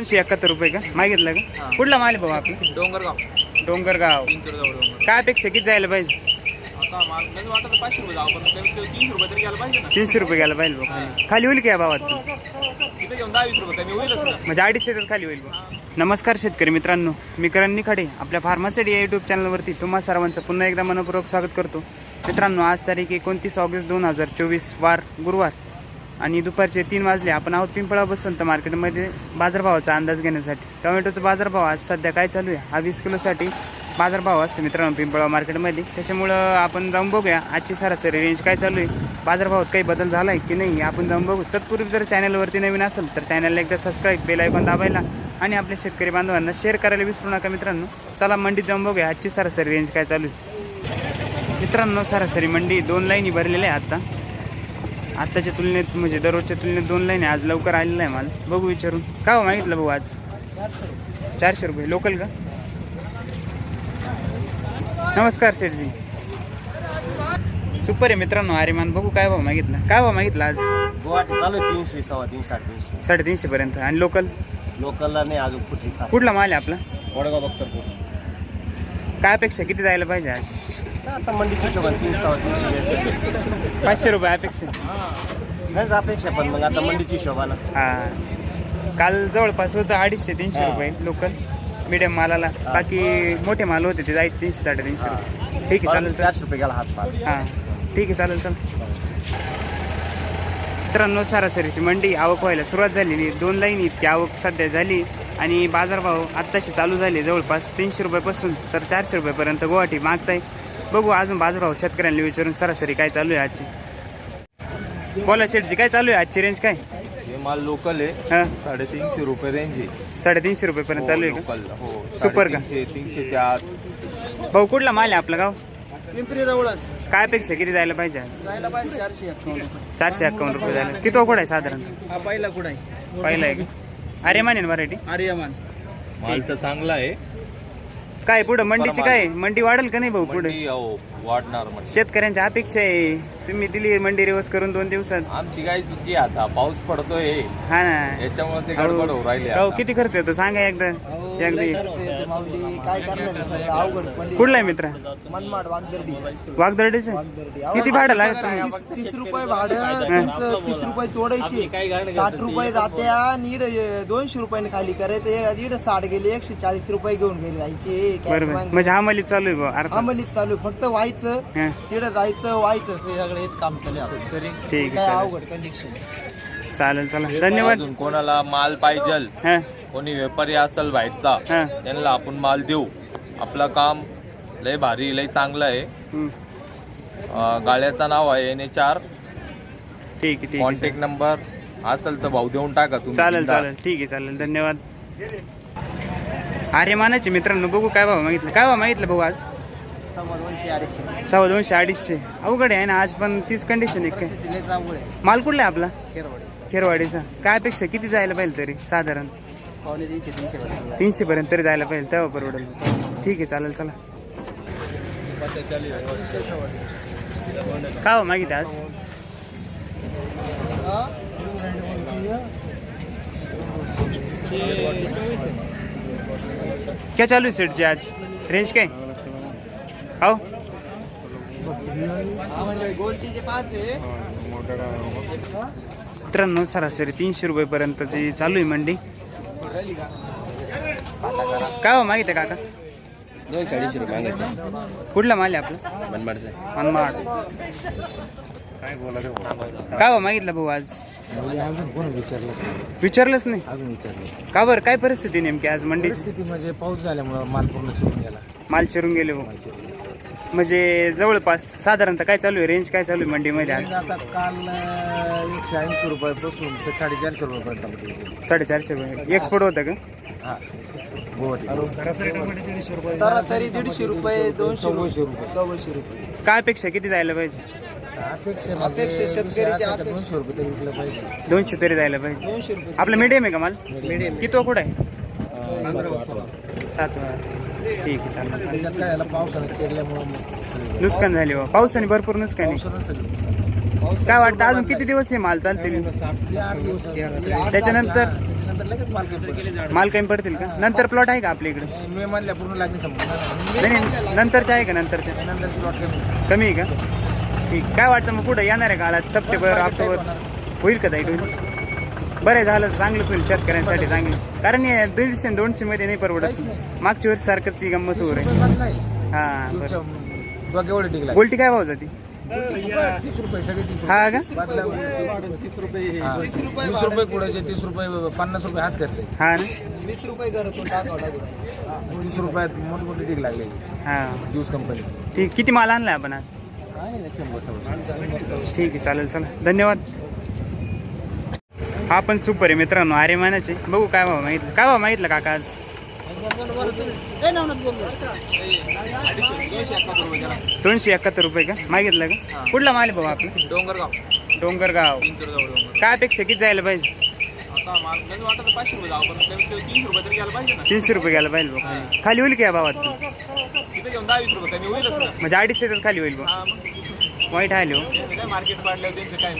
दोनशे एकाहत्तर रुपये का? मागितलं का? कुठला माल आहे भाऊ आपला? डोंगरगाव. डोंगरगाव. डोंगर काय अपेक्षा किती जायला पाहिजे? आता मला नाही वाटत पाचशे रुपये जाऊ पण कमीत कमी तीनशे रुपये तरी गेला पाहिजे ना. तीनशे रुपये घ्यायला पाहिजे भाऊ. खाली. खाली होईल का या भावात? तिथे घेऊन दहा वीस रुपये कमी होईलच ना. म्हणजे अडीचशे तर खाली होईल. नमस्कार शेतकरी मित्रांनो मी करण निखाडे आपल्या फार्मासिटी या यूट्यूब चॅनलवरती तुम्हा सर्वांचं पुन्हा एकदा मनपूर्वक स्वागत करतो. मित्रांनो आज तारीख एकोणतीस ऑगस्ट दोन हजार चोवीस वार गुरुवार. आणि दुपारचे तीन वाजले आपण आहोत पिंपळा बसवंत मार्केटमध्ये बाजारभावाचा अंदाज घेण्यासाठी. टोमॅटोचा बाजारभाव आज सध्या काय चालू आहे? हा वीस किलोसाठी बाजारभाव असतो मित्रांनो पिंपळा मार्केटमध्ये. त्याच्यामुळं आपण जाऊन बघूया आजची सरासरी रेंज काय चालू आहे. बाजारभावात काही बदल झाला आहे की नाही आपण जाऊन बघू. तत्पूर्वी जर चॅनलवरती नवीन असेल तर चॅनलला एकदा सबस्क्राईब बेल आयकॉन दाबायला आणि आपल्या शेतकरी बांधवांना शेअर करायला विसरू नका मित्रांनो. चला मंडीत जाऊन बघूया आजची सरासरी रेंज काय चालू आहे. मित्रांनो सरासरी मंडी दोन लाईनी भरलेल्या आहे आता. आत्ताच्या तुलनेत म्हणजे दररोजच्या तुलनेत दोन लाईन आहे. आज लवकर आलेला आहे माल. बघू विचारून. का हो मागितलं भाऊ आज? चारशे रुपये. लोकल का? नमस्कार शेठजी सुपर आहे मित्रांनो आर्यमान. बघू काय भाव मागितलं. काय भाव मागितलं आज? गुवाहाटी चालू आहे तीनशे सव्वा तीनशे साडेतीनशे. साडेतीनशे पर्यंत. आणि लोकल लोकलला नाही अजून कुठली खास. कुठला माल आहे आपला? वडगाव बख्तरपूर काय अपेक्षा? किती जायला पाहिजे आज? आता मंडीची हिशोबाने तीनशे सव्वा तीनशे येते पाचशे रुपये अपेक्षा नाहीच अपेक्षा पण मग आता मंडीची हिशोबानं. हा. काल जवळपास होतं अडीचशे तीनशे. रुपये लोकल मिडियम मालाला. बाकी मोठे माल होते ते जायचे तीनशे साडेतीनशे रुपये. ठीक आहे चालेल चारशे रुपये गेला हात फार हां. ठीक आहे चालेल चालेल. मित्रांनो सरासरीची मंडी आवक व्हायला सुरुवात झालेली आहे. दोन लाईन इतकी आवक सध्या झाली. आणि बाजारभाव आत्ताशी चालू झाले. जवळपास तीनशे रुपयापासून तर चारशे रुपयापर्यंत गुवाहाटी मागताय. बघू अजून बाजारभाव शेतकऱ्यांना विचारून सरासरी काय चालू आहे आजची. बोला शेठजी काय चालू आहे आजची रेंज काय? हे माल लोकल आहे. हां. साडेतीनशे रुपये रेंज आहे. साडेतीनशे रुपयेपर्यंत चालू आहे का? लोकल हो सुपर का? साडेतीनशे, तीनशे चार भाऊ कुठला माल आहे आपलं गाव? पिंपरी रवळस. काय अपेक्षा किती जायला पाहिजे आज? जायला पाहिजे चारशे एकावन्न चारशे अक्कावन्न रुपये झाले किती कुठं आहे साधारण? हा पहिला कुठं आहे? पहिला आहे का अरे मानेन व्हरायटी आर्यमान. माल तर चांगला आहे. काय पुढं मंडीची काय? मंडी. वाढेल का नाही भाऊ पुढे? अहो, वाढणार म्हणजे शेतकऱ्यांच्या अपेक्षा आहे. तुम्ही दिली मंडी रिवर्स करून दोन दिवसात. आमची काय चुकी आता. पाऊस पडतोय. हा ना. याच्यामुळे ते गडबड होऊ राहिली आता. किती खर्च येतो? सांगा एकदा. एकदा. माऊली. काय करणार आहे सगळं अवघड पण कुठला आहे मित्र? मनमाड वागदर्डी. वागदर्डीचं? वागदर्डी. किती भाडं लागत तीस तीस रुपये भाडं तुमचं तीस रुपये तोडायचे. साठ रुपये जात्या नीड दोनशे रुपयाने खाली करायचे इड साठ गेले एकशे चाळीस रुपये घेऊन गेले. जायचे काय बरोबर. मग- म्हणजे हा मली चालू आहे अंमलीत चालू आहे. फक्त हा, तिकडं जायचं व्हायचं हे सगळं हेच काम चालू आहे आपलं. ठीक काय आहे अवघड कंडिशन चालेल चला. धन्यवाद. अजून कोणाला माल पाहिजे. हा. कोणी व्यापारी असेल बाहेरचा हा. त्यांना आपण माल देऊ. आपलं काम लय भारी लय चांगलं आहे. अं, गाड्याचं नाव आहे एन एच आर. ठीक आहे ठीक आहे कॉन्टॅक्ट नंबर असेल तर भाऊ देऊन टाका तुम्ही चालेल बिनधास्त. चालेल. ठीक आहे चालेल. धन्यवाद. अरे मानाचे मित्रांनो बघू काय भाव मागितलं. काय भाव मागितलं भाऊ आज? सव्वा दोनशे अडीचशे. अवघड आहे ना आज पण तीच कंडिशन आहे काय माल कुठला आहे आपला? खेरवाडीचा. काय अपेक्षा? किती जायला पाहिजे तरी साधारण? तीनशे पर्यंत तरी जायला पाहिजे तेव्हा परवडेल. ठीक आहे चालेल चला. काय हो मागित आज? क्या चालू आहे सेटची आज? रेंज काय? हो मित्रांनो सरासरी तीनशे रुपयेपर्यंतची चालू आहे मंडी. काय हो मागित काका? दोनशे अडीचशे रुपये कुठला माल आहे आपला? मनमाडचं मनमाड. काय हो मागितलं भाऊ आज? विचारलंच नाही. अजून विचारलं का बरं? काय परिस्थिती नेमकी आज मंडी म्हणजे पाऊस झाल्यामुळं माल पूर्ण चिरून गेला. माल चिरून गेले भाऊ. म्हणजे जवळपास साधारणतः काय चालू आहे? रेंज काय चालू आहे मंडीमध्ये आज? आता काल अं, एकशे ऐंशी रुपयापासून ते साडेचारशे रुपयापर्यंत. साडेचारशे रुपये. एक्सपोर्ट होतं का? हा. सरासरी दीडशे रुपये. दोनशे सव्वाशे रुपये. सव्वाशे रुपये. काय अपेक्षा किती जायला पाहिजे? अपेक्षा अपेक्षा अपेक्षा. दोनशे रुपये तरी विकलं पाहिजे. दोनशे तरी जायला पाहिजे. दोनशे रुपये. आपलं मीडियम आहे का माल? किती कुठं आहे? अं, सात वाजता. सात वेळा ठीक आहे चालेल. त्याच्यात काय झालं? पावसानं चिरल्यामुळं मग सगळं नुकसान झाली बा पावसाने भरपूर नुकसान आहे. पावसानं सगळं नुकसान. काय वाटतं अजून किती दिवस हे माल चालतील? ते आठ दिवस त्याच्यानंतर? त्याच्यानंतर लगेच माल कमी पडतो. माल कमी पडतील का? नंतर प्लॉट आहे का आपल्या इकडे? मे मधल्या पूर्ण लागणी संपणार नाही नाही नंतरच्या आहे का नंतरच्या? प्लॉट कमी कमी आहे का? ठीक. काय वाटतं मग पुढे येणार आहे काळात? सप्टेंबर ऑक्टोबर होईल का ताई? होईल बरं आहे, झालं चांगलंच होईल शेतकऱ्यांसाठी चांगलं. कारण हे दीडशे आणि दोनशे मध्ये नाही परवडत. मागच्या वर्षी सारखं ती गंमत हो रे रुपये नाही. हा बरं. गोल्टी काय भाव जाती? तीस रुपये सगळे तीस हा. का तीस रुपये वीस रुपये कुडायचे तीस रुपये पन्नास रुपये हाच खर्च आहे. हा ना? वीस रुपये तीस रुपयात मोठमोठे टिक लागले. हा. ज्यूस कंपनी ठीक किती माल आणलाय आपण आज? ठीक आहे चालेल चला. धन्यवाद. हा पण सुपर आहे मित्रांनो अरे मानाचे. बघू काय भाव मागितलं. काय भाव मागितलं काका आज? दोनशे एकाहत्तर रुपये का? मागितलं का? कुठला माल आहे भाऊ आपला? डोंगरगाव. डोंगरगाव. डोंगरगाव डोंगर काय अपेक्षा किती जायला पाहिजे? तीनशे रुपये घ्यायला पाहिजे भाऊ. खाली होईल का या भावात? म्हणजे अडीचशे तर खाली होईल भाऊ. वाईट आले हो. मार्केट त्यांचे काय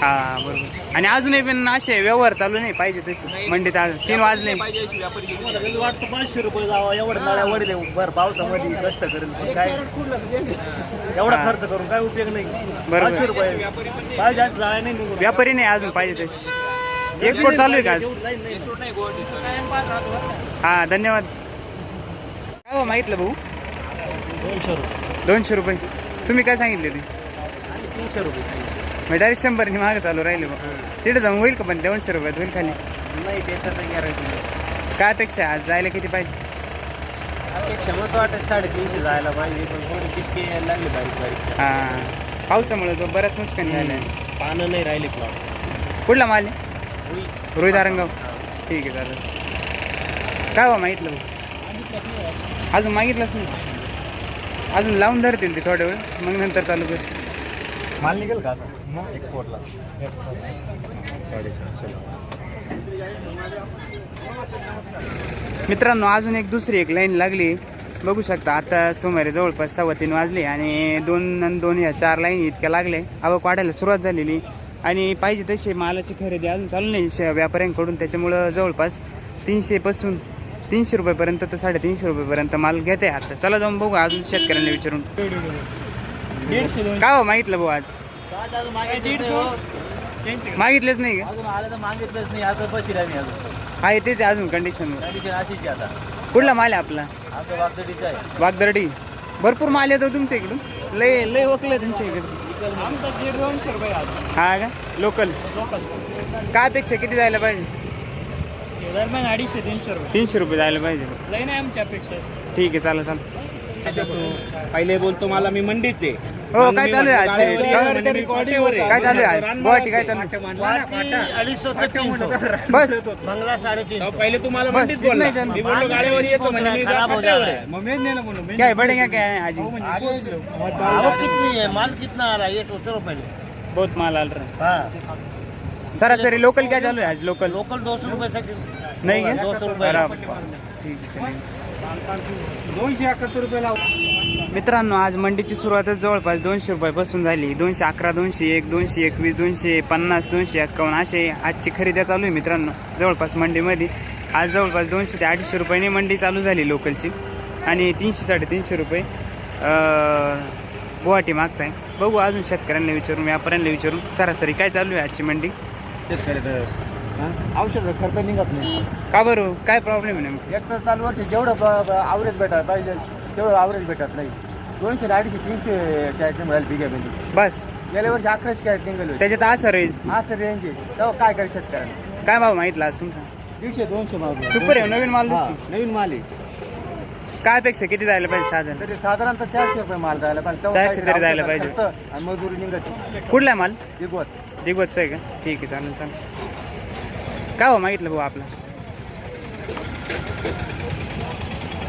हा बरोबर. आणि अजूनही पण असे व्यवहार चालू नाही पाहिजे तसे. मंडीत आज तीन वाजले. पाहिजे वाटतं पाचशे रुपये जावा एवढं नाळ्या वडील बर पावसामध्ये कष्ट करेल पण काय? एवढा खर्च करून काय उपयोग नाही. बरोबर. पाचशे रुपये. काय जास्त जाळ्या नाही निघून. व्यापारी नाही अजून पाहिजे तसे. एक्सपोर्ट चालू आहे का आज? नाही. हा धन्यवाद. काय भाऊ मागितलं भाऊ? दोनशे रुपये. दोनशे रुपये. तुम्ही काय सांगितले ते? तीनशे रुपये सांगितले. मग डायरेक्ट शंभरनी मागं चालू राहिले बघ. तिथे जाऊन होईल का पण दोनशे रुपयात होईल खाली? नाही त्याच्यात गॅरंटी काय अपेक्षा आहे? आज जायला किती पाहिजे? अपेक्षा मस्त वाटत साडेतीनशे जायला पाहिजे पण थोडे तितके लागले बारीक बारीक. हा. पावसामुळे तो बराच नुकसान झालं आहे पानं नाही राहिले प्लॉट कुठला माल आहे? रोहित आरंगाव ठीक आहे चालेल. काय बा मागितलं भाऊ अजून मागितलंच नाही. अजून लावून धरतील ते थोड्या वेळ मग नंतर चालू कर. माल निघेल का एक्सपोर्टला मित्रांनो अजून एक दुसरी एक लाईन लागली. बघू शकता आता सुमारे जवळपास सव्वा तीन वाजले आणि दोन आणि दोन या चार लाईन इतक्या लागले. आवक वाढायला सुरुवात झालेली. आणि पाहिजे तशी मालाची खरेदी अजून चालू नाही. व्यापाऱ्यांकडून त्याच्यामुळं जवळपास तीनशेपासून तीनशे रुपयेपर्यंत तर साडेतीनशे रुपयेपर्यंत माल घेते. आता चला जाऊन बघू अजून शेतकऱ्यांना विचारून. काय हो मागितलं भाऊ आज? मागितलेच नाही आहे तेच आहे अजून कंडिशन कुठला माल आहे आपला? वागदर्डी. भरपूर माल येतो तुमच्या इकडून. लय लय वकलं तुमच्या आज. हा का? लोकल काय अपेक्षा किती जायला पाहिजे? दरम्यान अडीचशे तीनशे रुपये. तीनशे रुपये जायला पाहिजे. लई नाही आमची अपेक्षा ठीक आहे चालेल चालेल. पहिले बोलतो मला मी मंडीत आहे. हो काय चालू आहे आज? काय? चालू आहे आज? गुवाहाटी काय चालू आहे? बस. बंगला साडेतीन पहिले तुम्हाला बस इतना ही चालू मी बोललो गाडीवर येतो म्हणजे मी आहे. क्या है क्या आज. आवक कितनी है माल कितना आ रहा है ये सोचो पहले बहुत माल आल रहा हाँ. है सरासरी लोकल क्या चालू है आज? लोकल लोकल दो सौ रुपये से नहीं है रुपये. ठीक है, चलिए. दोनशे एकाहत्तर रुपये लाव. मित्रांनो आज मंडीची सुरुवातच जवळपास दोनशे रुपयापासून झाली. दोनशे अकरा दोनशे एक दोनशे एकवीस दोनशे पन्नास दोनशे एक्कावन्न असे आजची खरेदी चालू आहे मित्रांनो. जवळपास मंडीमध्ये. आज जवळपास दोनशे ते अडीचशे रुपयाने मंडी चालू झाली लोकलची. आणि तीनशे साडेतीनशे रुपये अं, गुवाहाटी मागताय. बघू अजून शेतकऱ्यांना विचारून व्यापाऱ्यांना विचारून सरासरी काय चालू आहे आजची मंडी? औषध खर्च निघत नाही. का बरं? काय प्रॉब्लेम आहे नेमकं? एक तर चालू वर्ष जेवढं आवरेज भेटायला पाहिजे तेवढं आवरेज भेटत नाही. दोनशे ते अडीचशे तीनशे कॅरेट मिळाली बिघ्या म्हणजे. बस. गेल्या वर्षी अकराशे कॅरेट निघाली होती. त्याच्यात असं रे हा तर रेंज आहे. तेव्हा काय करेल शेतकऱ्यांना काय भाव मागितला आज तुमचा? दीडशे दोनशे माल सुपर आहे नवीन माल हा, दिसतो नवीन माल आहे. काय अपेक्षा? किती जायला पाहिजे साधारण? तरी साधारणतः चारशे रुपये माल जायला पाहिजे. तेव्हा चारशे काहीतरी तरी जायला पाहिजे. खर्च आणि मजुरी निघत कुठला आहे माल? दिगवत. दिगवतचं आहे का? ठीक आहे चालेल चालेल. काय हो मागितलं भाऊ आपला?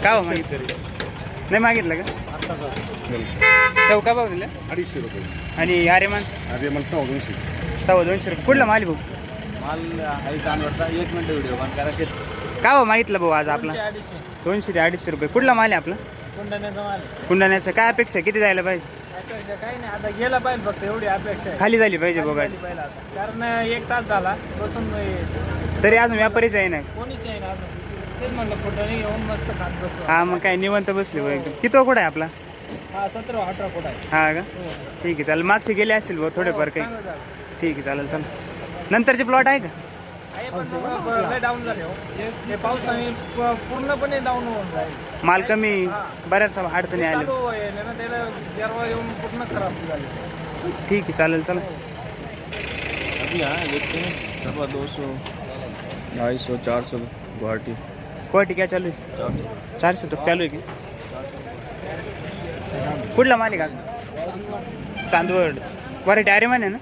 काय हो मागितलं? नाही मागितलं का? चौका भाऊ दिला? अडीचशे रुपये. आणि आर्यमान? अरे मला सहा दोनशे. सव्वा दोनशे रुपये. कुठला माल भाऊ? माल आहे कानवडचा. एक मिनिट व्हिडिओ बंद करा. काय हो मागितलं भाऊ आज आपला? अडीचशे. दोनशे ते अडीचशे रुपये. कुठला माल आहे आपला? कोंडाण्याचा माल. कुंडाण्याचं. काय अपेक्षा किती जायला पाहिजे? अपेक्षा काही नाही. आता गेला पाहिजे फक्त एवढी अपेक्षा आहे. खाली झाली पाहिजे बघा आता. कारण एक तास झाला. बसून तरी अजून व्यापारीच आहे ना? कोणीच आहे ना अजून? तेच म्हणलं घेऊन मस्त खात हा मग काय निवंत बसले बघ एकदम किती कुठं आहे आपला? हा सतरा अठरा आहे. हा का? ठीक आहे चालेल. मागचे गेले असतील भाऊ थोडेफार काही. चांगलं झालं. ठीक आहे चालेल चालेल. नंतरचे प्लॉट आहे का? आहे पण मग लय डाऊन झाले हो. हे- हे पावसाने प- पूर्णपणे डाऊन होऊन जाईल. माल कमी बऱ्याच अडचणी आल्या. चालू आहे ना त्याला जेरवा येऊन पूर्ण खराब झाले. ठीक आहे चालेल चला अभी हाँ देखते हैं डब्बा दो सौ. ढाई सौ चार सौ गुवाहाटी। गुवाहाटी काय चालू आहे चार सौ। चारशे तो चालू आहे की कुठला मालिक का चांदवड. वरायटी अरे माने ना?